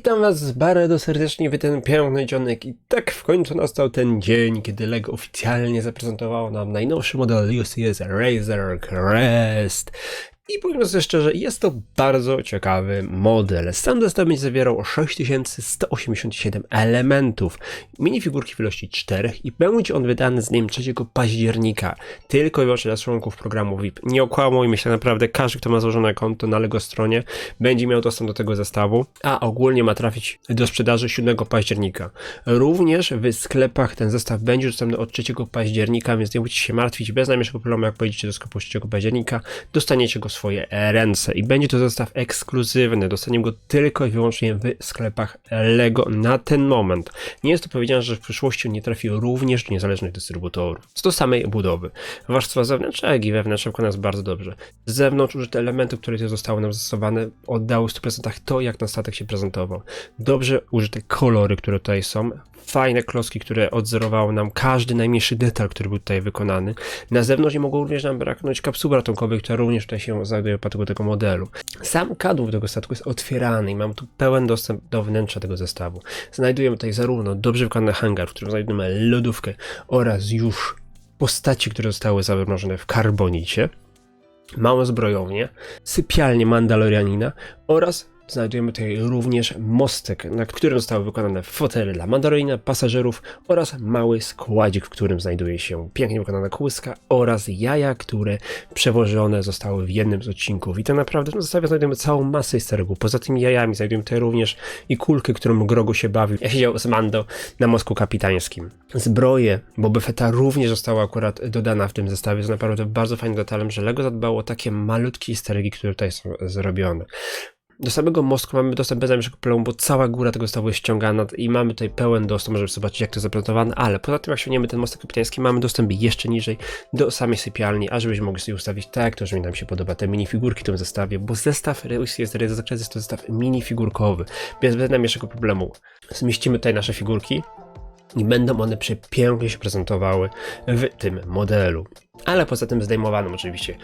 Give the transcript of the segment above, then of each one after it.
Witam was bardzo serdecznie w ten piękny dzionek i tak w końcu nastał ten dzień, kiedy LEGO oficjalnie zaprezentowało nam najnowszy model UCS Razer Crest. I mówiąc szczerze, jest to bardzo ciekawy model. Sam zestaw będzie zawierał 6187 elementów, minifigurki w ilości 4 i będzie on wydany z dniem 3 października. Tylko i wyłącznie dla członków programu VIP. Nie okłamujmy się, naprawdę każdy, kto ma założone konto na LEGO stronie, będzie miał dostęp do tego zestawu, a ogólnie ma trafić do sprzedaży 7 października. Również w sklepach ten zestaw będzie dostępny od 3 października, więc nie musicie się martwić, bez najmniejszego problemu, jak pojedziecie do sklepu 3 października, dostaniecie go w swoje ręce i będzie to zestaw ekskluzywny, dostaniemy go tylko i wyłącznie w sklepach LEGO na ten moment. Nie jest to powiedziane, że w przyszłości nie trafi również do niezależnych dystrybutorów. Co do samej budowy. Warstwa zewnętrzna, jak i wewnętrzna wykonana jest bardzo dobrze. Z zewnątrz użyte elementy, które tu zostały nam zastosowane, oddały w 100% to, jak ten statek się prezentował. Dobrze użyte kolory, które tutaj są, fajne klocki, które odzorowały nam każdy najmniejszy detal, który był tutaj wykonany. Na zewnątrz nie mogło również nam braknąć kapsuły ratunkowej, która również tutaj się znajduje w przypadku tego modelu. Sam kadłub tego statku jest otwierany i mam tu pełen dostęp do wnętrza tego zestawu. Znajdujemy tutaj zarówno dobrze wykonany hangar, w którym znajdujemy lodówkę oraz już postaci, które zostały zamrożone w karbonicie, małą zbrojownię, sypialnię Mandalorianina oraz znajdujemy tutaj również mostek, na którym zostały wykonane fotele dla Mandalorina, pasażerów oraz mały składzik, w którym znajduje się pięknie wykonana kłyska oraz jaja, które przewożone zostały w jednym z odcinków. I tak naprawdę w tym zestawie znajdujemy całą masę easter. Poza tymi jajami znajdujemy tutaj również i kulkę, którą Grogu się bawił. Ja siedział z Mando na mostku kapitańskim. Zbroje Boba Fetta również została akurat dodana w tym zestawie. Jest naprawdę bardzo fajnym detalem, że LEGO zadbało o takie malutkie easter które tutaj są zrobione. Do samego mostku mamy dostęp bez najmniejszego problemu, bo cała góra tego zestawu jest ściągana i mamy tutaj pełen dostęp, możemy zobaczyć jak to zaprezentowane, ale poza tym jak ściągniemy ten mostek kapitański, mamy dostęp jeszcze niżej do samej sypialni, a mogli sobie ustawić tak, to, że mi nam się podoba te minifigurki w tym zestawie, bo zestaw jest zakres jest to zestaw minifigurkowy, bez, bez najmniejszego problemu. Zmieścimy tutaj nasze figurki, i będą one przepięknie się prezentowały w tym modelu. Ale poza tym zdejmowanym oczywiście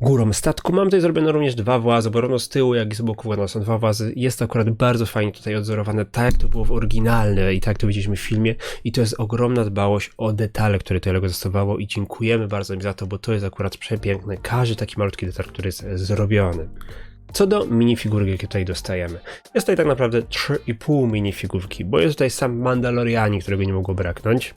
górą statku. Mam tutaj zrobione również dwa włazy, bo z tyłu, jak i z boku wykonane są dwa włazy. Jest to akurat bardzo fajnie tutaj odzorowane, tak jak to było w oryginalne i tak to widzieliśmy w filmie. I to jest ogromna dbałość o detale, które tutaj Lego zastosowało i dziękujemy bardzo im za to, bo to jest akurat przepiękne. Każdy taki malutki detal, który jest zrobiony. Co do minifigurki, jakie tutaj dostajemy. Jest tutaj tak naprawdę 3,5 minifigurki, bo jest tutaj sam Mandalorianin, którego nie mogło braknąć.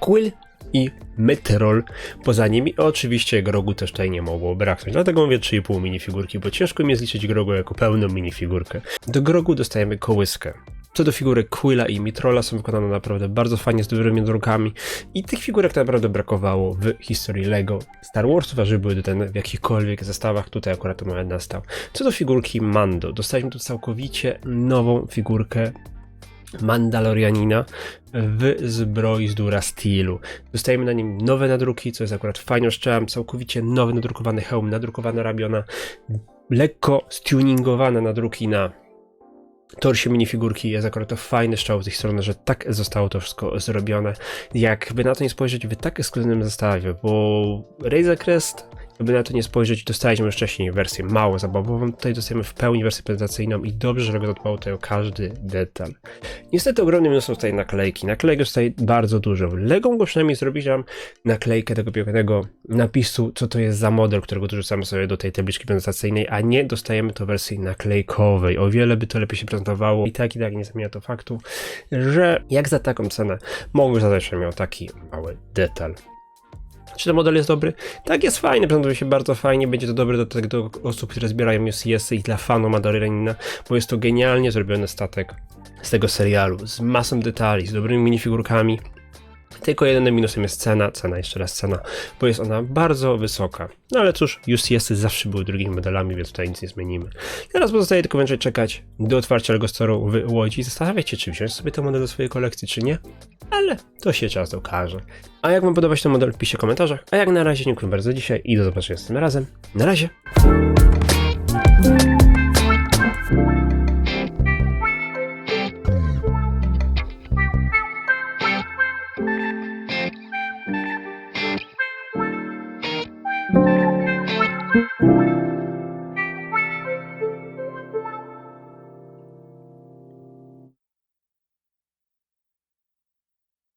Quill i Metrol poza nimi. Oczywiście Grogu też tutaj nie mogło braknąć, dlatego mówię 3,5 minifigurki, bo ciężko mi jest liczyć Grogu jako pełną minifigurkę. Do Grogu dostajemy kołyskę. Co do figurek Quilla i Mitrola są wykonane naprawdę bardzo fajnie, z dobrymi drukami i tych figurek naprawdę brakowało w historii LEGO Star Warsów, a żeby były ten w jakichkolwiek zestawach, tutaj akurat ten moment nastał. Co do figurki Mando, dostaliśmy tu całkowicie nową figurkę Mandalorianina w zbroi z Dura Steelu. Dostajemy na nim nowe nadruki, co jest akurat fajną szczelam, całkowicie nowy nadrukowany hełm, nadrukowane ramiona, lekko stuningowane nadruki na torsie minifigurki jest akurat to fajny strzał z ich strony, że tak zostało to wszystko zrobione. Jakby na to nie spojrzeć w tak ekskluzywnym zestawie, bo Razer Crest Jakby na to nie spojrzeć, dostaliśmy już wcześniej wersję mało zabawową, tutaj dostajemy w pełni wersję prezentacyjną i dobrze, że dbało tutaj o każdy detal. Niestety ogromnym minusem tutaj naklejki. Naklejek tutaj bardzo dużo. Lego mogło przynajmniej zrobić naklejkę tego pięknego napisu, co to jest za model, którego dorzucamy sobie do tej tabliczki prezentacyjnej, a nie dostajemy to wersji naklejkowej. O wiele by to lepiej się prezentowało i tak i tak nie zmienia to faktu, że jak za taką cenę mogły zadać, miał taki mały detal. Czy ten model jest dobry? Tak, jest fajny, prezentuje się bardzo fajnie, będzie to dobre do, tego, do osób, które zbierają UCS i dla fanów Mandalorianina, bo jest to genialnie zrobiony statek z tego serialu, z masą detali, z dobrymi minifigurkami. Tylko jedynym minusem jest cena, cena, jeszcze raz cena, bo jest ona bardzo wysoka. No ale cóż, UCS-y zawsze były drugimi modelami, więc tutaj nic nie zmienimy. Teraz pozostaje tylko wyłącznie czekać do otwarcia Lego Store'u w Łodzi i zastanawiać się, czy wziąć sobie ten model do swojej kolekcji, czy nie. Ale to się czas okaże. A jak wam podoba się ten model, piszcie w komentarzach. A jak na razie dziękuję bardzo dzisiaj i do zobaczenia następnym razem. Na razie!